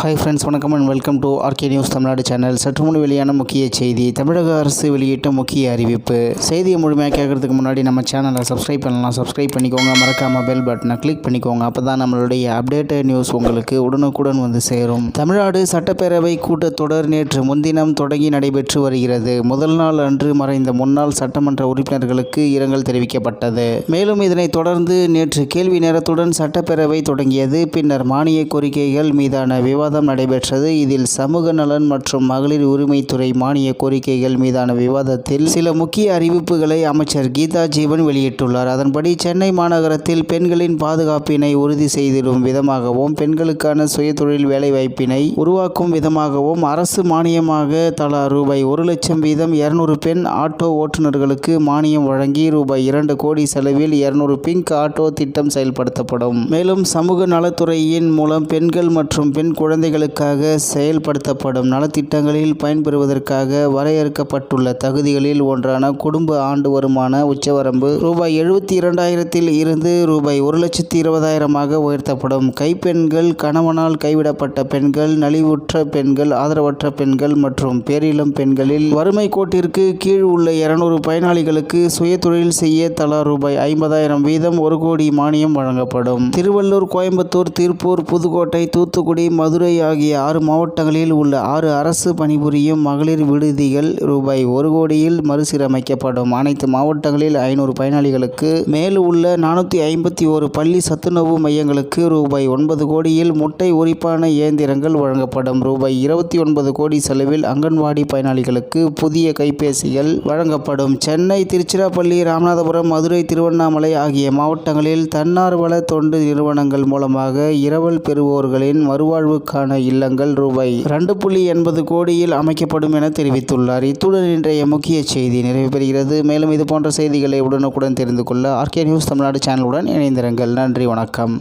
Hi friends வணக்கம் and welcome to RK news Tamil Nadu channel சற்று முன் வெளியான முக்கிய செய்தி தமிழக அரசு வெளியிட்ட முக்கிய அறிவிப்பு. செய்தியை முழுமையாக கேட்கறதுக்கு முன்னாடி நம்ம சேனலை சப்ஸ்கிரைப் பண்ணலாம். சப்ஸ்கிரைப் பண்ணிக்கோங்க. மறக்காமல் பெல் பட்டனை கிளிக் பண்ணிக்கோங்க. அப்போ தான் நம்மளுடைய அப்டேட்டட் நியூஸ் உங்களுக்கு உடனுக்குடன் வந்து சேரும். தமிழ்நாடு சட்டப்பேரவை கூட்டத்தொடர் நேற்று முன்தினம் தொடங்கி நடைபெற்று வருகிறது. முதல் நாள் அன்று மறைந்த முன்னாள் சட்டமன்ற உறுப்பினர்களுக்கு இரங்கல் தெரிவிக்கப்பட்டது. மேலும் இதனைத் தொடர்ந்து நேற்று கேள்வி நேரத்துடன் சட்டப்பேரவை தொடங்கியது. பின்னர் மானிய கோரிக்கைகள் மீதான விவாதம் நடைபெற்றது. இதில் சமூக நலன் மற்றும் மகளிர் உரிமைத்துறை மானிய கோரிக்கைகள் மீதான விவாதத்தில் சில முக்கிய அறிவிப்புகளை அமைச்சர் கீதா ஜீவன் வெளியிட்டுள்ளார். அதன்படி சென்னை மாநகரத்தில் பெண்களின் பாதுகாப்பினை உறுதி செய்திடும் விதமாகவும் பெண்களுக்கான சுயதொழில் வேலைவாய்ப்பினை உருவாக்கும் விதமாகவும் அரசு மானியமாக தலா ரூபாய் ஒரு லட்சம் வீதம் இருநூறு பெண் ஆட்டோ ஓட்டுநர்களுக்கு மானியம் வழங்கி ரூபாய் இரண்டு கோடி செலவில் இருநூறு பிங்க் ஆட்டோ திட்டம் செயல்படுத்தப்படும். மேலும் சமூக நலத்துறையின் மூலம் பெண்கள் மற்றும் பெண் குழந்தைகளுக்காக செயல்படுத்தப்படும் நலத்திட்டங்களில் பயன்பெறுவதற்காக வரையறுக்கப்பட்டுள்ள தகுதிகளில் ஒன்றான குடும்ப ஆண்டு வருமான உச்சவரம்பு ரூபாய் எழுபத்தி இரண்டாயிரத்தில் இருந்து ரூபாய் ஒரு லட்சத்தி இருபதாயிரமாக உயர்த்தப்படும். கைப்பெண்கள் கணவனால் கைவிடப்பட்ட பெண்கள் நலிவுற்ற பெண்கள் ஆதரவற்ற பெண்கள் மற்றும் பேரிளம் பெண்களில் வறுமை கோட்டிற்கு கீழ் உள்ள இருநூறு பயனாளிகளுக்கு சுயதொழில் செய்ய தலா ரூபாய் ஐம்பதாயிரம் வீதம் ஒரு கோடி மானியம் வழங்கப்படும். திருவள்ளூர் கோயம்புத்தூர் திருப்பூர் புதுக்கோட்டை தூத்துக்குடி மதுரை ஆகிய ஆறு மாவட்டங்களில் உள்ள ஆறு அரசு பணிபுரியும் மகளிர் விடுதிகள் ரூபாய் ஒரு கோடியில் மறுசீரமைக்கப்படும். அனைத்து மாவட்டங்களில் ஐநூறு பயனாளிகளுக்கு மேல் உள்ள நானூற்றி ஐம்பத்தி ஒரு பள்ளி சத்துணவு மையங்களுக்கு ரூபாய் ஒன்பது கோடியில் முட்டை உரிப்பான இயந்திரங்கள் வழங்கப்படும். ரூபாய் இருபத்தி ஒன்பது கோடி செலவில் அங்கன்வாடி பயனாளிகளுக்கு புதிய கைபேசிகள் வழங்கப்படும். சென்னை திருச்சிராப்பள்ளி ராமநாதபுரம் மதுரை திருவண்ணாமலை ஆகிய மாவட்டங்களில் தன்னார்வல தொண்டு நிறுவனங்கள் மூலமாக இரவல் பெறுவோர்களின் மறுவாழ்வுக்கான இல்லங்கள் ரூபாய். ரெண்டு புள்ளி எண்பது கோடியில் அமைக்கப்படும் என தெரிவித்துள்ளார். இத்துடன் இன்றைய முக்கிய செய்தி நிறைவு பெறுகிறது. மேலும் இது போன்ற செய்திகளை உடனுக்குடன் தெரிந்து கொள்ள ஆர்கே நியூஸ் தமிழ்நாடு சேனலுடன் இணைந்திருங்கள். நன்றி வணக்கம்.